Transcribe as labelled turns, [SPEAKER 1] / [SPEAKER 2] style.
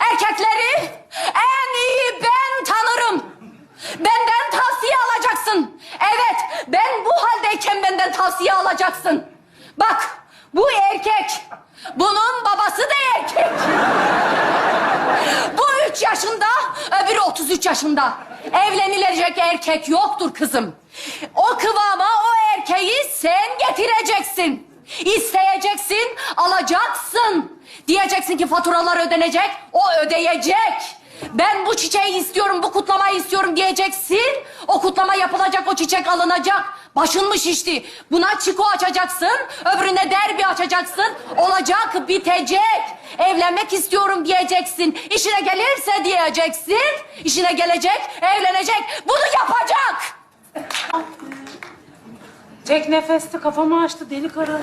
[SPEAKER 1] erkekleri en iyi ben tanırım. Benden tavsiye alacaksın. Evet, ben bu haldeyken benden tavsiye alacaksın. Bak, bu erkek. Bunun babası da erkek. Bu üç yaşında, öbürü 33 yaşında. Evlenilecek erkek yoktur kızım. O kıvama o erkeği sen getireceksin. İsteyeceksin, alacaksın. Diyeceksin ki faturalar ödenecek, o ödeyecek. Ben bu çiçeği istiyorum, bu kutlamayı istiyorum diyeceksin. O kutlama yapılacak, o çiçek alınacak. Başın mı şişti? Buna çiko açacaksın, öbürüne derbi açacaksın. Olacak, bitecek. Evlenmek istiyorum diyeceksin. İşine gelirse diyeceksin. İşine gelecek, evlenecek. Bunu yapacak.
[SPEAKER 2] Tek nefeste kafamı açtı deli karı.